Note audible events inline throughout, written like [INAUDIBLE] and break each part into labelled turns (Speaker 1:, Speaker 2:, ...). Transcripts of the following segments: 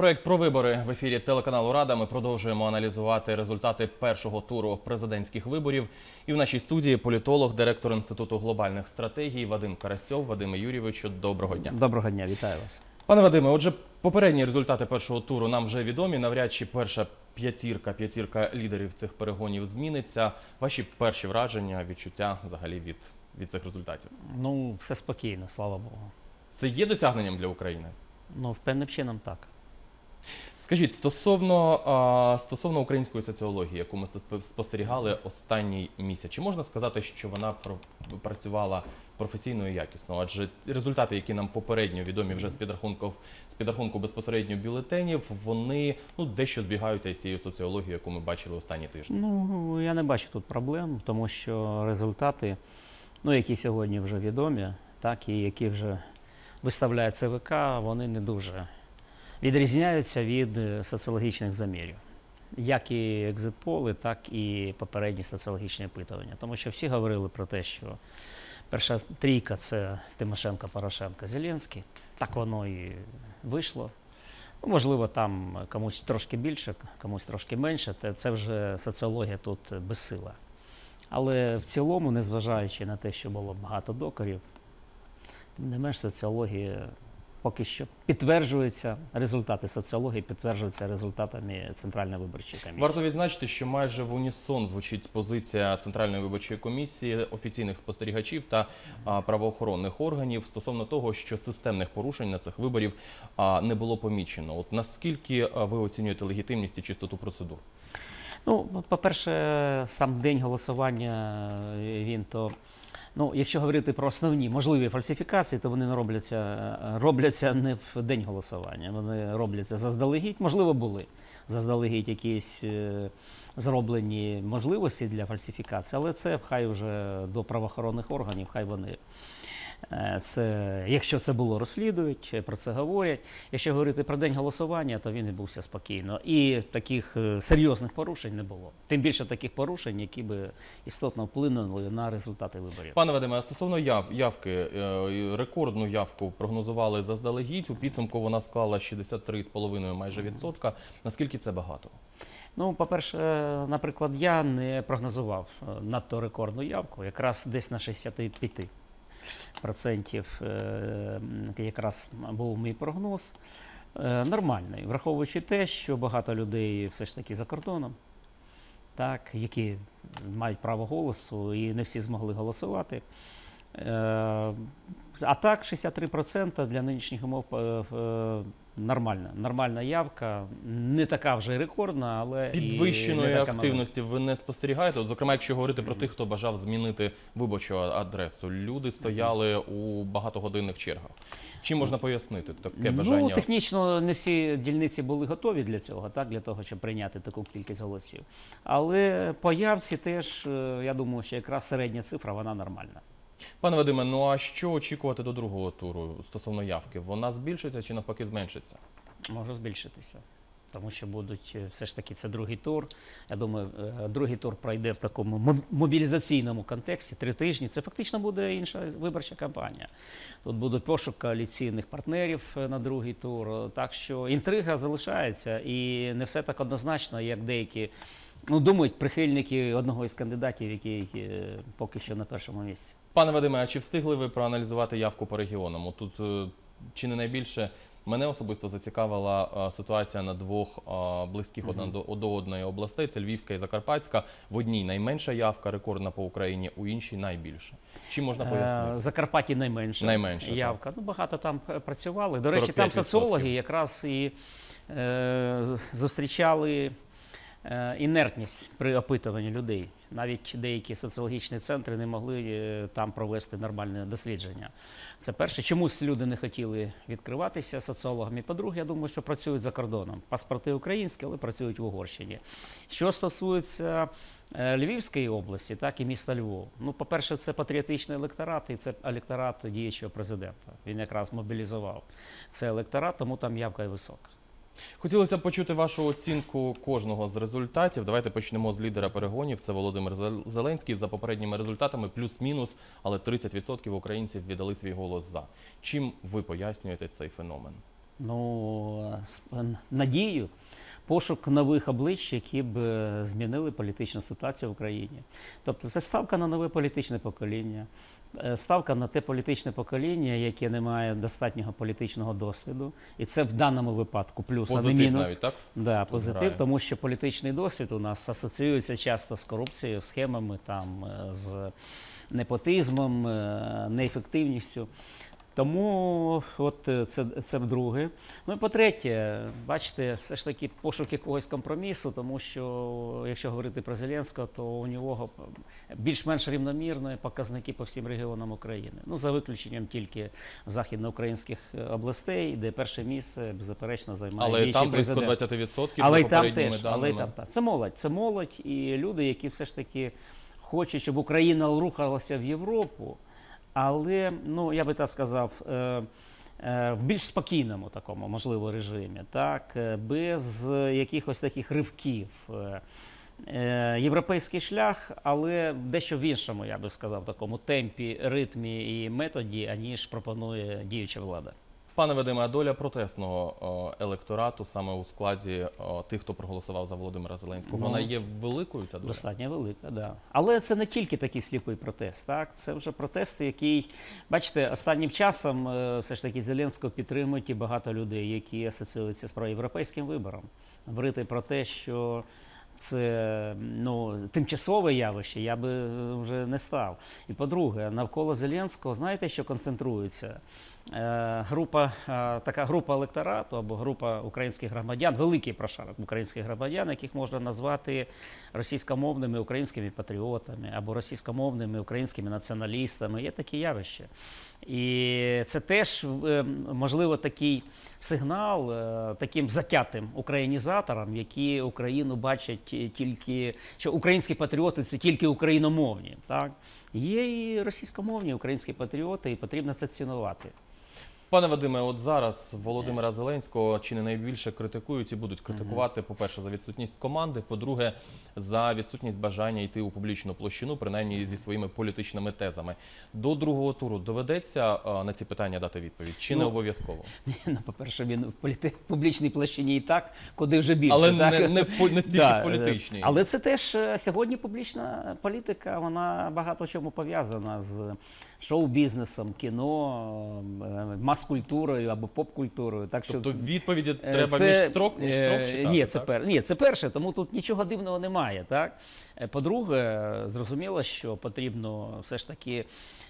Speaker 1: Проект про вибори в ефірі телеканалу Рада. Ми продовжуємо аналізувати результати першого туру президентських виборів. І в нашій студії політолог, директор інституту глобальних стратегій Вадим Карасьов. Вадиме Юрійовичу, доброго дня.
Speaker 2: Доброго дня, вітаю вас.
Speaker 1: Пане Вадиме, отже, попередні результати першого туру нам вже відомі. Навряд чи перша п'ятірка, п'ятірка лідерів цих перегонів зміниться. Ваші перші враження, відчуття взагалі від, від цих результатів.
Speaker 2: Ну, все спокійно, слава Богу.
Speaker 1: Це є досягненням для України?
Speaker 2: Ну, певним чином так.
Speaker 1: Скажіть, стосовно, стосовно української соціології, яку ми спостерігали останній місяць, чи можна сказати, що вона пр- працювала професійно і якісно? Адже результати, які нам попередньо відомі вже з підрахунку, з підрахунку безпосередньо бюлетенів, вони ну, дещо збігаються із цією соціологією, яку ми бачили останні тижні.
Speaker 2: Ну, я не бачу тут проблем, тому що результати, ну, які сьогодні вже відомі, так, і які вже виставляє ЦВК, вони не дуже відрізняються від е, соціологічних замірів. Як і екзитполи, так і попередні соціологічні опитування. Тому що всі говорили про те, що перша трійка це Тимошенко, Порошенко, Зеленський. Так воно і вийшло. Ну, можливо, там комусь трошки більше, комусь трошки менше. Це вже соціологія тут безсила. Але в цілому, незважаючи на те, що було багато докорів, тим не менш соціологія поки що підтверджується, результати соціології підтверджуються результатами Центральної виборчої комісії.
Speaker 1: Варто відзначити, що майже в унісон звучить позиція Центральної виборчої комісії, офіційних спостерігачів та а, правоохоронних органів стосовно того, що системних порушень на цих виборів а, не було помічено. От наскільки ви оцінюєте легітимність і чистоту процедур?
Speaker 2: Ну, по-перше, сам день голосування е, він то. Ну, якщо говорити про основні можливі фальсифікації, то вони не робляться, робляться не в день голосування. Вони робляться заздалегідь. Можливо, були заздалегідь якісь е, зроблені можливості для фальсифікації, але це хай вже до правоохоронних органів, хай вони. Е, Це, якщо це було, розслідують, е, про це говорять. Якщо говорити про день голосування, то він відбувся спокійно. І таких е, серйозних порушень не було. Тим більше таких порушень, які би істотно вплинули на результати виборів.
Speaker 1: Пане Вадиме, а стосовно яв, явки, рекордну явку прогнозували заздалегідь. У підсумку вона склала 63,5 майже відсотка. Наскільки це багато?
Speaker 2: Ну, по-перше, наприклад, я не прогнозував надто рекордну явку, якраз десь на 65 процентів е, якраз був мій прогноз. Е, Нормальний, враховуючи те, що багато людей все ж таки за кордоном, так, які мають право голосу і не всі змогли голосувати. Е, А так, 63% для нинішніх умов е, е, нормальна. Нормальна явка, не така вже рекордна, але
Speaker 1: Підвищеної активності ви не спостерігаєте? От, зокрема, якщо говорити про тих, хто бажав змінити виборчу адресу, люди стояли у багатогодинних чергах. Чим можна пояснити таке бажання?
Speaker 2: Ну, технічно не всі дільниці були готові для цього, так, для того, щоб прийняти таку кількість голосів. Але по явці теж, е, я думаю, що якраз середня цифра, вона нормальна.
Speaker 1: Пане Вадиме, ну а що очікувати до другого туру стосовно явки? Вона збільшиться чи навпаки зменшиться?
Speaker 2: Може збільшитися. Тому що будуть е, все ж таки це другий тур. Я думаю, е, другий тур пройде в такому мобілізаційному контексті три тижні. Це фактично буде інша виборча кампанія. Тут буде пошук коаліційних партнерів е, на другий тур. Так що інтрига залишається і не все так однозначно, як деякі ну, думають прихильники одного із кандидатів, який е, поки що на першому місці.
Speaker 1: Пане Вадиме, а чи встигли ви проаналізувати явку по регіонам? От Тут е, чи не найбільше мене особисто зацікавила е, ситуація на двох е, близьких одна до, до одної областей: це Львівська і Закарпатська. В одній найменша явка, рекордна по Україні, у іншій найбільша. Чим можна
Speaker 2: Е,
Speaker 1: пояснити?
Speaker 2: Закарпатті найменше,
Speaker 1: Найменше,
Speaker 2: явка. Ну, багато там е, працювали. До речі, там
Speaker 1: 45%.
Speaker 2: соціологи якраз і е, з- зустрічали е, інертність при опитуванні людей. Навіть деякі соціологічні центри не могли е, там провести нормальне дослідження. Це перше. Чомусь люди не хотіли відкриватися соціологами. По-друге, я думаю, що працюють за кордоном. Паспорти українські, але працюють в Угорщині. Що стосується е, Львівської області, так і міста Львов. Ну, по-перше, це патріотичний електорат, і це електорат діючого президента. Він якраз мобілізував цей електорат, тому там явка і висока.
Speaker 1: Хотілося б почути вашу оцінку кожного з результатів. Давайте почнемо з лідера перегонів. Це Володимир Зеленський. За попередніми результатами плюс-мінус, але 30% українців віддали свій голос за. Чим ви пояснюєте цей феномен?
Speaker 2: ну, з н- надію, пошук нових облич, які б е, змінили політичну ситуацію в Україні. Тобто це ставка на нове політичне покоління, е, ставка на те політичне покоління, яке не має достатнього політичного досвіду. І це в даному випадку плюс, а не мінус.
Speaker 1: навіть, так?
Speaker 2: Да,
Speaker 1: тут
Speaker 2: позитив,
Speaker 1: грає.
Speaker 2: тому що політичний досвід у нас асоціюється часто з корупцією, схемами, там, е, з непотизмом, неефективністю. Тому от е, це, це друге. Ну і по-третє, бачите, все ж таки пошук якогось компромісу, тому що якщо говорити про Зеленського, то у нього більш-менш рівномірні показники по всім регіонам України. Ну, за виключенням тільки західноукраїнських е, областей, де перше місце беззаперечно займає
Speaker 1: Але там близько 20%
Speaker 2: Але й там теж, але й там так. Це молодь, це молодь і люди, які все ж таки хочуть, щоб Україна рухалася в Європу, але ну я би так сказав. Е, е, в більш спокійному такому, можливо, режимі, так, е, без якихось таких ривків. Європейський шлях, але дещо в іншому, я би сказав, такому темпі, ритмі і методі, аніж пропонує діюча влада.
Speaker 1: Пане Вадиме, а доля протестного електорату саме у складі тих, хто проголосував за Володимира Зеленського,
Speaker 2: Ну,
Speaker 1: вона є великою ця доля?
Speaker 2: Достатньо велика, да. Але це не тільки такий сліпий протест. Так, це вже протест, який, бачите, останнім часом е, все ж таки Зеленського підтримують і багато людей, які асоціюються з проєвропейським вибором. Говорити про те, що це ну, тимчасове явище, я би е, вже не став. І по-друге, навколо Зеленського, знаєте, що концентрується? Е, група, е, така група електорату або група українських громадян, великий прошарок українських громадян, яких можна назвати російськомовними українськими патріотами або російськомовними українськими націоналістами. Є такі явища. І це теж е, можливо такий сигнал таким затятим українізаторам, які Україну бачать тільки, що українські патріоти це тільки україномовні. Так? Є і російськомовні українські патріоти, і потрібно це цінувати.
Speaker 1: Пане Вадиме, от зараз Володимира Зеленського чи не найбільше критикують і будуть критикувати, по-перше, за відсутність команди, по-друге, за відсутність бажання йти у публічну площину, принаймні зі своїми політичними тезами. До другого туру доведеться на ці питання дати відповідь, чи не
Speaker 2: Ну,
Speaker 1: обов'язково? [LAUGHS]
Speaker 2: Ну, по-перше, він в політи- публічній площині і так, куди вже більше.
Speaker 1: Але
Speaker 2: так?
Speaker 1: не, не, в, не стільки
Speaker 2: Да,
Speaker 1: в політичній.
Speaker 2: е, Але це теж е, сьогодні публічна політика, вона багато чому пов'язана з шоу-бізнесом, кіно, е, мас-культурою або поп-культурою. Так що
Speaker 1: Тобто відповіді
Speaker 2: Е,
Speaker 1: треба між строк, між
Speaker 2: е,
Speaker 1: строк читати,
Speaker 2: Ні, це
Speaker 1: так?
Speaker 2: пер, ні, це перше, тому тут нічого дивного немає. Так? Е, По-друге, зрозуміло, що потрібно все ж таки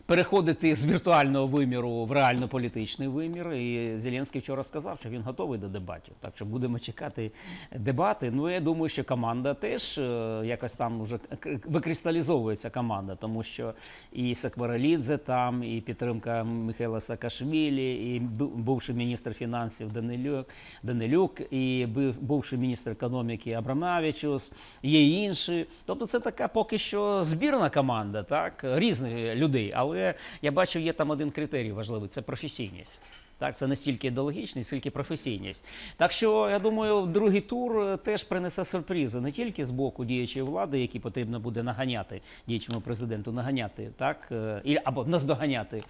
Speaker 2: переходити з віртуального виміру в реально-політичний вимір. І Зеленський вчора сказав, що він готовий до дебатів. Так що будемо чекати дебати. Ну, я думаю, що команда теж якось там вже викристалізовується команда, тому що і Сакварелідзе там, і підтримка Михайла Саакашвілі, і бу- бувший міністр фінансів Данилюк, Данилюк, і бувший міністр економіки Абрамавічус, є інші. Тобто це така поки що збірна команда, так, різних людей. Але я бачу, є там один критерій важливий це професійність. Так, це не стільки ідеологічність, скільки професійність. Так що я думаю, другий тур е, теж принесе сюрпризи не тільки з боку діючої влади, які потрібно буде наганяти діючому президенту, наганяти так е, і або наздоганяти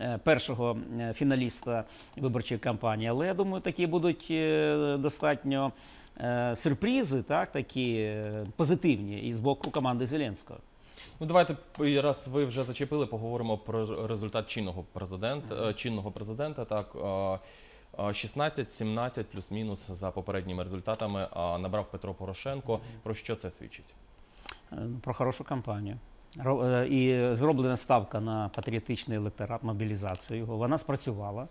Speaker 2: е, першого фіналіста виборчої кампанії. Але я думаю, такі будуть достатньо сюрпризи, так такі позитивні і з боку команди Зеленського.
Speaker 1: Ну давайте раз ви вже зачепили, поговоримо про результат чинного президента. е, Чинного президента так. е, е, 16-17 плюс-мінус за попередніми результатами набрав Петро Порошенко. Про що це свідчить?
Speaker 2: Е, про хорошу кампанію. Е, І зроблена ставка на патріотичний електорат, мобілізацію його. Вона спрацювала.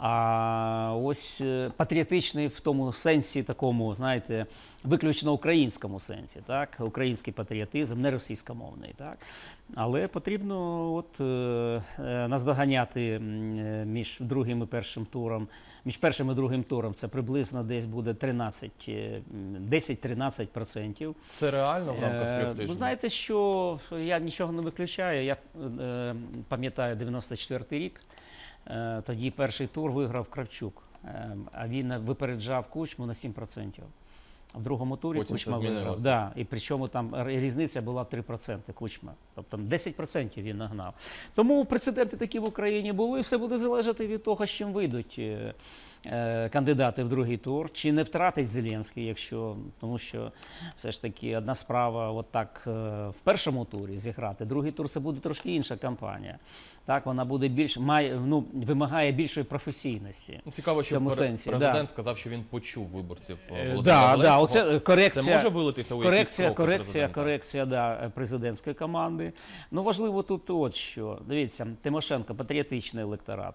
Speaker 2: А ось е, патріотичний в тому сенсі, такому, знаєте, виключно українському сенсі, так? Український патріотизм, не російськомовний, так? Але потрібно от, е, е, наздоганяти між другим і першим туром. Між першим і другим туром це приблизно десь буде 13, е, м, 10-13%.
Speaker 1: Це реально в рамках трьох
Speaker 2: Ви
Speaker 1: тижнів?
Speaker 2: знаєте, що я нічого не виключаю. Я е, пам'ятаю 94-й рік. Е, тоді перший тур виграв Кравчук, е, а він випереджав кучму на 7%. В другому турі
Speaker 1: Потім
Speaker 2: Кучма виграв. Да, і причому там різниця була 3% Кучма. Тобто 10% він нагнав. Тому прецеденти такі в Україні були, і все буде залежати від того, з чим вийдуть е, е, кандидати в другий тур, чи не втратить Зеленський, якщо тому що все ж таки одна справа, от так е, в першому турі зіграти, другий тур це буде трошки інша кампанія. Так, вона буде більш має ну вимагає більшої професійності.
Speaker 1: Цікаво,
Speaker 2: В
Speaker 1: що
Speaker 2: цьому
Speaker 1: пре-
Speaker 2: сенсі,
Speaker 1: президент
Speaker 2: да.
Speaker 1: сказав, що він почув виборців Володимира
Speaker 2: Да, да, Оце корекція.
Speaker 1: Це може вилитися у якісь
Speaker 2: корекція, корекція, корекція да, президентської команди. Ну важливо тут от що. Дивіться, Тимошенко, патріотичний електорат.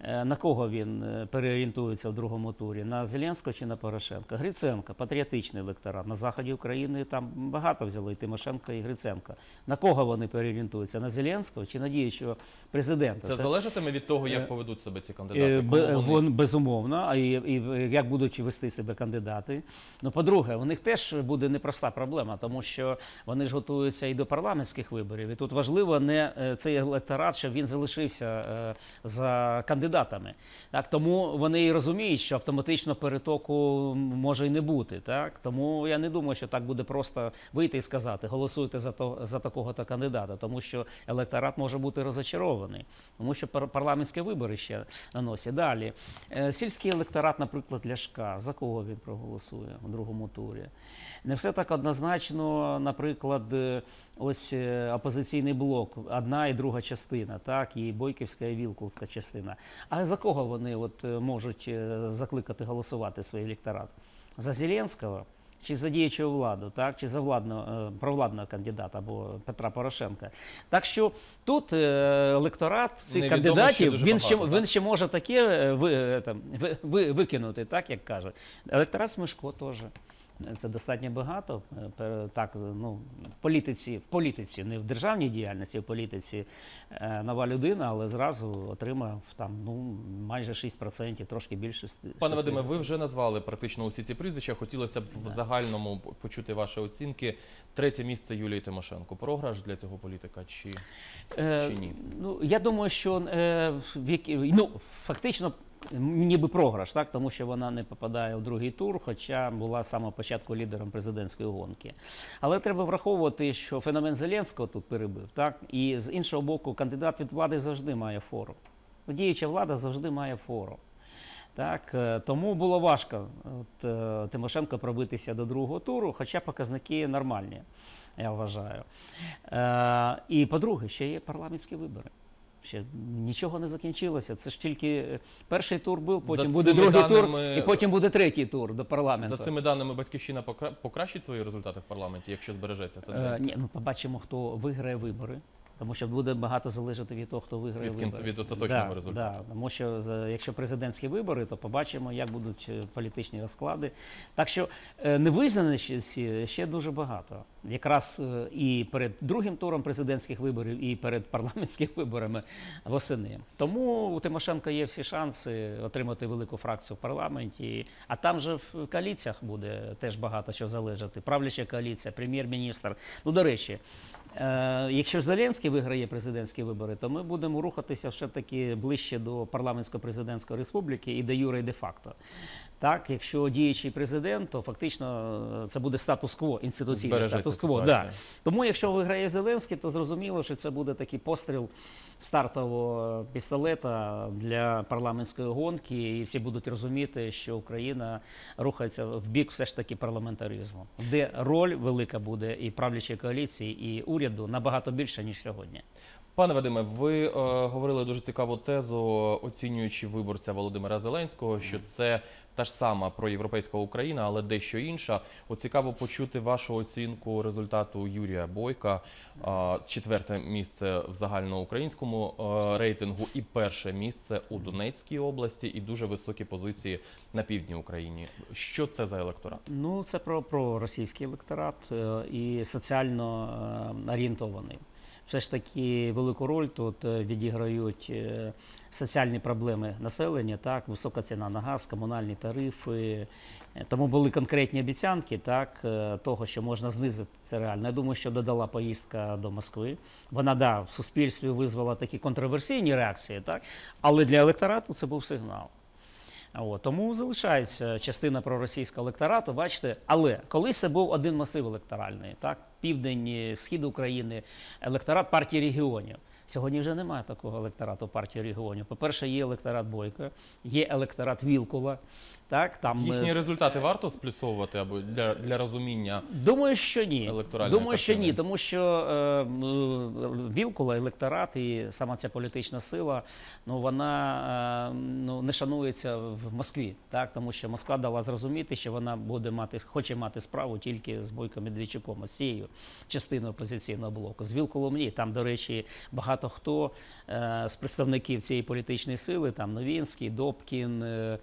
Speaker 2: Е, На кого він е, переорієнтується в другому турі? На Зеленського чи на Порошенка? Гриценко, патріотичний електорат. На заході України там багато взяли і Тимошенко, і Гриценко. На кого вони переорієнтуються? На Зеленського чи на діючого президента?
Speaker 1: Це залежатиме від того, як
Speaker 2: Е,
Speaker 1: поведуть себе ці кандидати. вони-
Speaker 2: безумовно, а і, і як будуть вести себе кандидати. Ну, по-друге, у них теж буде непроста проблема, тому що вони ж готуються і до парламентських виборів. І тут важливо не цей електорат, щоб він залишився за кандидатами. Так, тому вони і розуміють, що автоматично перетоку може і не бути. Так? Тому я не думаю, що так буде просто вийти і сказати, голосуйте за, то, за такого-то кандидата, тому що електорат може бути розочарований, тому що пар- парламентські вибори ще на носі. Далі. Е, Сільський електорат, наприклад, Ляшка. За кого він проголосує у другому турі? Не все так однозначно, наприклад, е, ось е, опозиційний блок, одна і друга частина, так, і Бойківська, і Вілкулська частина. А за кого вони от, е, можуть закликати голосувати свій електорат? За Зеленського? Чи за діючу владу, так, чи за владного, провладного кандидата або Петра Порошенка. Так що тут електорат цих
Speaker 1: Невідомо
Speaker 2: кандидатів
Speaker 1: дуже
Speaker 2: він ще,
Speaker 1: так?
Speaker 2: він ще може таке ви, там, ви, ви, викинути, так як кажуть. Електорат Смешко теж. Це достатньо багато. Е, Так, ну, в політиці, в політиці, не в державній діяльності, в політиці е, нова людина, але зразу отримав там ну, майже 6%, трошки більше. с-
Speaker 1: Пане Вадиме, ви вже назвали практично усі ці прізвища. Хотілося б в загальному почути ваші оцінки. Третє місце Юлії Тимошенко. Програш для цього політика чи
Speaker 2: Е,
Speaker 1: Чи ні?
Speaker 2: Ну, я думаю, що е, в які- ну, фактично ніби програш, так? тому що вона не попадає в другий тур, хоча була з самого початку лідером президентської гонки. Але треба враховувати, що феномен Зеленського тут перебив, так? і з іншого боку, кандидат від влади завжди має фору. Діюча влада завжди має фору. Так, е, тому було важко от, е, Тимошенко пробитися до другого туру, хоча показники нормальні, я вважаю. Е, і по-друге, ще є парламентські вибори. Ще нічого не закінчилося. Це ж тільки е, перший тур був, потім буде другий
Speaker 1: даними-
Speaker 2: тур, і потім буде третій тур до парламенту.
Speaker 1: за цими даними батьківщина покра- покращить свої результати в парламенті, якщо збережеться
Speaker 2: Е,
Speaker 1: тенденція?
Speaker 2: ні, ми побачимо, хто виграє вибори. Тому що буде багато залежати від того, хто виграє
Speaker 1: Від кінця-
Speaker 2: вибори.
Speaker 1: від остаточного
Speaker 2: да,
Speaker 1: результату.
Speaker 2: Да, тому що якщо президентські вибори, то побачимо, як будуть е, політичні розклади. Так що е, невизнаності ще дуже багато. Якраз е, і перед другим туром президентських виборів, і перед парламентськими [LAUGHS] виборами восени. Тому у Тимошенка є всі шанси отримати велику фракцію в парламенті. А там же в коаліціях буде теж багато що залежати. Правляча коаліція, прем'єр-міністр. Ну, до речі, Якщо Зеленський виграє президентські вибори, то ми будемо рухатися все таки ближче до парламентсько-президентської республіки і де юре, де факто. Так, якщо діючий президент, то фактично е, це буде статус-кво, інституційний статус-кво. Да. Тому, якщо виграє Зеленський, то зрозуміло, що це буде такий постріл стартового пістолета для парламентської гонки, і всі будуть розуміти, що Україна рухається в бік все ж таки парламентаризму, де роль велика буде і правлячої коаліції, і уряду набагато більше ніж сьогодні.
Speaker 1: Пане Вадиме, ви е, говорили дуже цікаву тезу, оцінюючи виборця Володимира Зеленського, що це та ж сама проєвропейська Україна, але дещо інша. От цікаво почути вашу оцінку результату Юрія Бойка. Четверте місце в загальноукраїнському е, рейтингу і перше місце у Донецькій області, і дуже високі позиції на півдні України. Що це за електорат?
Speaker 2: Ну, це про, про російський електорат е, і соціально е, орієнтований. Все ж таки велику роль тут відіграють соціальні проблеми населення, так, висока ціна на газ, комунальні тарифи. Е, Тому були конкретні обіцянки так, е, того, що можна знизити це реально. Я думаю, що додала поїздка до Москви. Вона да, в суспільстві визвала такі контроверсійні реакції, так, але для електорату це був сигнал. От, тому залишається частина проросійського електорату, бачите, але колись це був один масив електоральний, так? Південь, схід України, електорат партії регіонів. Сьогодні вже немає такого електорату партії регіонів. По-перше, є електорат Бойка, є електорат Вілкула. Так, там, е,
Speaker 1: Їхні результати варто сплюсовувати або для, для розуміння.
Speaker 2: Думаю, що ні. Думаю, що ні, тому що е, м, Вілкула, електорат і сама ця політична сила, ну вона е, ну, не шанується в Москві, так тому що Москва дала зрозуміти, що вона буде мати, хоче мати справу тільки з Бойком Медведчуком, ось цією частиною опозиційного блоку. З Вілкулом ні. Там, до речі, багато хто е, з представників цієї політичної сили, там Новінський, Добкін. Е, е,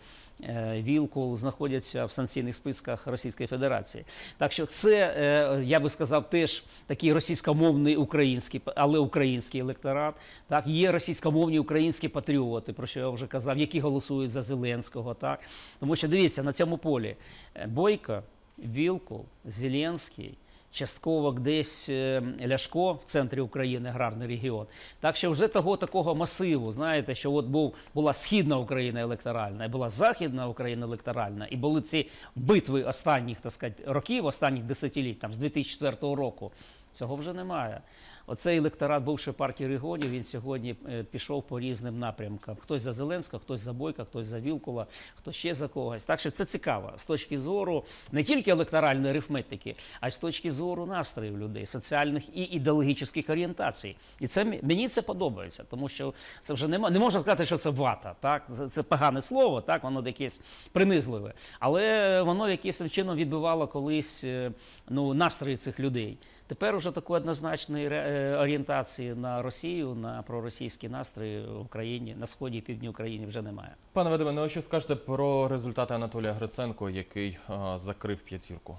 Speaker 2: Вілкул знаходяться в санкційних списках Російської Федерації. Так що це, е, я би сказав, теж такий російськомовний український, але український електорат. Так, є російськомовні українські патріоти, про що я вже казав, які голосують за Зеленського. Так, тому що дивіться на цьому полі е, Бойко, Вілкул, Зеленський. Частково десь е, Ляшко в центрі України, аграрний регіон. Так що вже того такого масиву, знаєте, що от був, була східна Україна електоральна, і була західна Україна електоральна, і були ці битви останніх так сказати, років, останніх десятиліть, там з 2004 року. Цього вже немає. Оцей електорат бувшої партії регіонів, він сьогодні е, пішов по різним напрямкам. Хтось за Зеленського, хтось за Бойка, хтось за Вілкула, хтось ще за когось. Так що це цікаво з точки зору не тільки електоральної арифметики, а й з точки зору настроїв людей, соціальних і ідеологічних орієнтацій. І це мені це подобається, тому що це вже нема, не можна сказати, що це вата. Так, це, погане слово, так воно якесь принизливе, але воно якимось чином відбивало колись е, ну, настрої цих людей. Тепер уже такої однозначної е, орієнтації на Росію, на проросійські настрої в Україні, на сході і півдні України вже немає.
Speaker 1: Пане Вадиме, ну що скажете про результати Анатолія Гриценко, який а, закрив п'ятірку?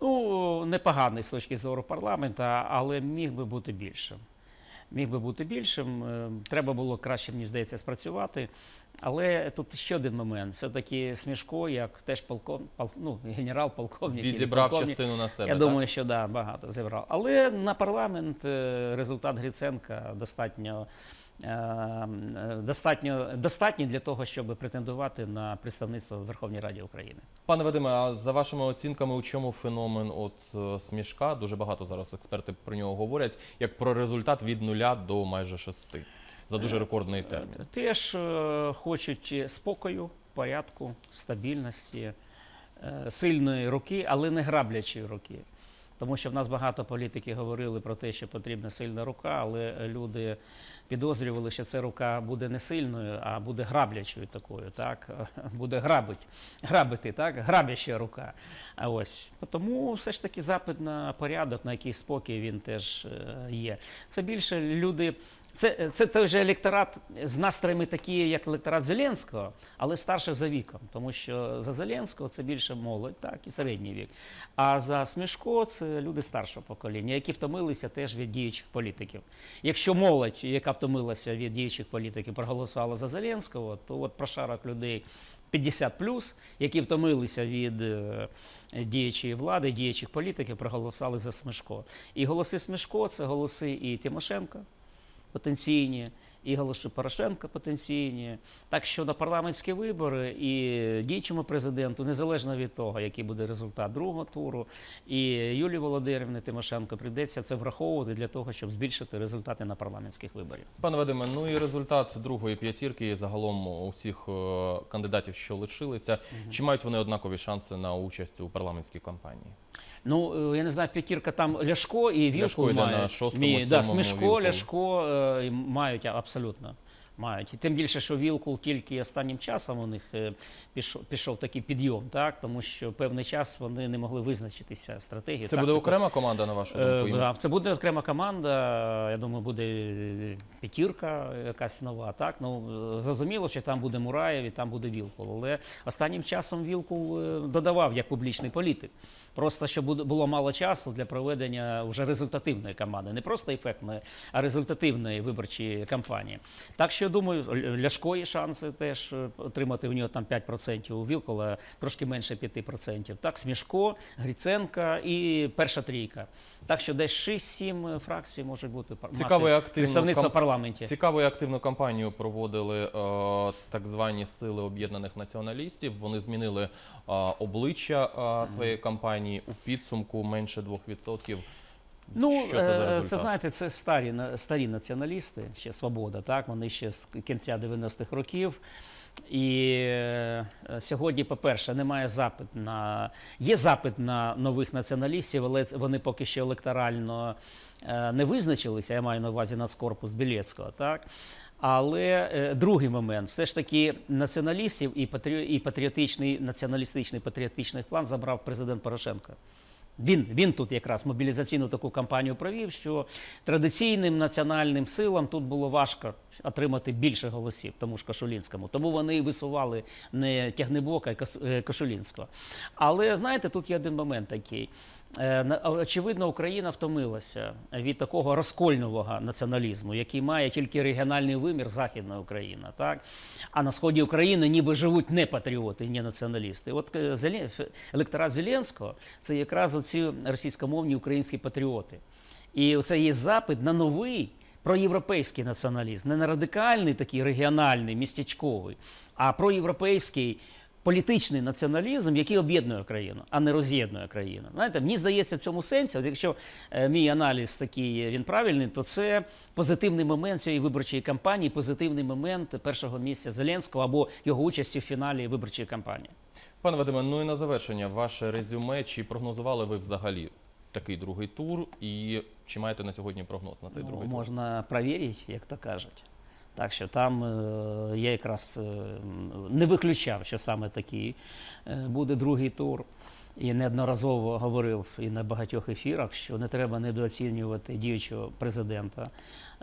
Speaker 2: Ну, непоганий з точки зору парламента, але міг би бути більшим. Міг би бути більшим. Е, Треба було краще, мені здається, спрацювати. Але тут ще один момент. Все-таки Смішко, як теж полков, пол- ну, генерал-полковник.
Speaker 1: Відібрав
Speaker 2: полковник,
Speaker 1: частину на себе.
Speaker 2: Я
Speaker 1: так?
Speaker 2: думаю, що да, багато зібрав. Але на парламент е, результат Гриценка достатньо. е, Достатньо достатній для того, щоб претендувати на представництво в Верховній Раді України.
Speaker 1: Пане Вадиме, а за вашими оцінками, у чому феномен от е, смішка? Дуже багато зараз експерти про нього говорять, як про результат від нуля до майже шести за дуже рекордний термін.
Speaker 2: Теж е, хочуть спокою, порядку, стабільності, е, сильної руки, але не граблячої руки. Тому що в нас багато політиків говорили про те, що потрібна сильна рука, але люди підозрювали, що ця рука буде не сильною, а буде граблячою такою, так? [LAUGHS] Буде грабить, грабити, так? Грабяща рука. А ось тому все ж таки запит на порядок, на якийсь спокій він теж е, є. Це більше люди. Це, це той же електорат з настроями такі, як електорат Зеленського, але старше за віком, тому що за Зеленського це більше молодь, так і середній вік. А за Смішко це люди старшого покоління, які втомилися теж від діючих політиків. Якщо молодь, яка втомилася від діючих політиків, проголосувала за Зеленського, то от прошарок людей 50 які втомилися від е, діючої влади, діючих політиків, проголосували за Смішко. І голоси Смішко це голоси і Тимошенко потенційні, і голоси Порошенка потенційні. Так що на парламентські вибори і діючому президенту, незалежно від того, який буде результат другого туру, і Юлії Володимирівни Тимошенко прийдеться це враховувати для того, щоб збільшити результати на парламентських виборах.
Speaker 1: Пане Вадиме, ну і результат другої п'ятірки і загалом усіх е, кандидатів, що лишилися. Чи мають вони однакові шанси на участь у парламентській кампанії?
Speaker 2: Ну, е, я не знаю, п'ятірка там Ляшко і Вілкул
Speaker 1: Ляшко йде
Speaker 2: мають.
Speaker 1: шостому,
Speaker 2: Ні, да,
Speaker 1: сьомому
Speaker 2: Смішко,
Speaker 1: Вілкул.
Speaker 2: Ляшко е, мають а, абсолютно. Мають. І тим більше, що Вілкул тільки останнім часом у них е, пішов, пішов такий підйом, так? тому що певний час вони не могли визначитися стратегією.
Speaker 1: Це буде
Speaker 2: тактикою.
Speaker 1: окрема команда, на вашу
Speaker 2: Е,
Speaker 1: думку?
Speaker 2: да, Це буде окрема команда. Я думаю, буде е, п'ятірка якась нова. Так ну е, зрозуміло, що там буде Мураєв і там буде Вілкул. Але останнім часом Вілкул е, додавав як публічний політик. Просто щоб було мало часу для проведення вже результативної команди, не просто ефектної, а результативної виборчої кампанії. Так що я думаю, Ляшко є шанси теж е, отримати в нього там 5%, у Вілкола трошки менше 5%. Так, Смішко, Гриценка і перша трійка. Так що десь 6-7 фракцій може бути
Speaker 1: Цікаво,
Speaker 2: мати представництво в парламенті.
Speaker 1: Цікаву і активну кампанію проводили е, так звані сили об'єднаних націоналістів. Вони змінили е, обличчя е, своєї кампанії у підсумку менше 2%
Speaker 2: Ну,
Speaker 1: що це за
Speaker 2: е,
Speaker 1: результат?
Speaker 2: це знаєте, це старі, старі націоналісти, ще свобода, так, вони ще з кінця 90-х років. І е, сьогодні, по-перше, немає запит на є запит на нових націоналістів, але вони поки що електорально е, не визначилися. Я маю на увазі нацкорпус Білецького, так. Але е, другий момент, все ж таки націоналістів і, патріо- і патріотичний націоналістичний патріотичний план забрав президент Порошенко. Він, він тут якраз мобілізаційну таку кампанію провів, що традиційним національним силам тут було важко отримати більше голосів, тому ж Кошулінському. Тому вони висували не Тягнебока, а е, Кошулінського. Але знаєте, тут є один момент такий. Е, Очевидно, Україна втомилася від такого розкольного націоналізму, який має тільки регіональний вимір Західна Україна. Так? А на сході України ніби живуть не патріоти, не націоналісти. От е, електорат Зеленського це якраз оці російськомовні українські патріоти. І це є запит на новий проєвропейський націоналізм, не на радикальний такий регіональний, містечковий, а проєвропейський політичний націоналізм, який об'єднує країну, а не роз'єднує країну. Знаєте, мені здається, в цьому сенсі, от якщо е, мій аналіз такий він правильний, то це позитивний момент цієї виборчої кампанії, позитивний момент першого місця Зеленського або його участі в фіналі виборчої кампанії.
Speaker 1: Пане Вадиме, ну і на завершення ваше резюме. Чи прогнозували ви взагалі такий другий тур? І чи маєте на сьогодні прогноз на цей
Speaker 2: Ну,
Speaker 1: другий тур?
Speaker 2: можна перевірити, як то кажуть. Так що там е, я якраз е, не виключав, що саме такий е, буде другий тур. І неодноразово говорив і на багатьох ефірах, що не треба недооцінювати діючого президента.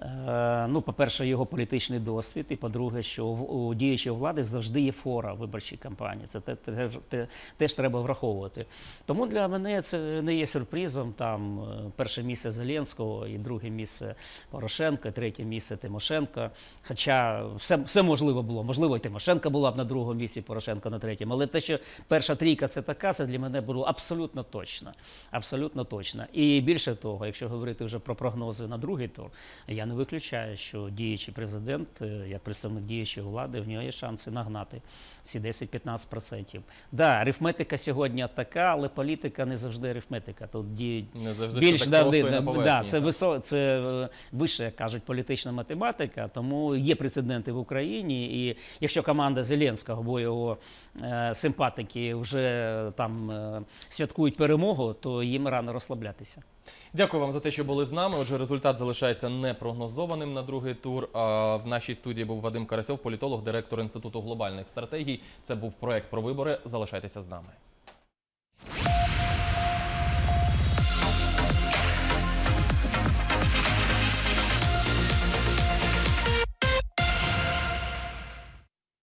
Speaker 2: Е, ну, по-перше, його політичний досвід, і по-друге, що у діючої влади завжди є фора виборчій кампанії. Це те- те- те- теж треба враховувати. Тому для мене це не є сюрпризом. Там е, перше місце Зеленського і друге місце Порошенка, третє місце Тимошенка. Хоча все, все можливо було. Можливо, і Тимошенка була б на другому місці, Порошенко на третьому. Але те, що перша трійка це така, це для мене було абсолютно точно. Абсолютно точно. І більше того, якщо говорити вже про прогнози на другий тур, я не виключаю, що діючий президент, е, як представник діючої влади, в нього є шанси нагнати ці 10-15%. Да, арифметика сьогодні така, але політика не завжди арифметика. Тут діють
Speaker 1: Не завжди
Speaker 2: більш
Speaker 1: так і на
Speaker 2: да, це висо, це е, вище, як кажуть, політична математика. Тому є прецеденти в Україні. І якщо команда Зеленського або його е, симпатики вже там е, святкують перемогу, то їм рано розслаблятися.
Speaker 1: Дякую вам за те, що були з нами. Отже, результат залишається непрогнозованим на другий тур. А в нашій студії був Вадим Карасьов, політолог, директор Інституту глобальних стратегій. Це був проект про вибори. Залишайтеся з нами.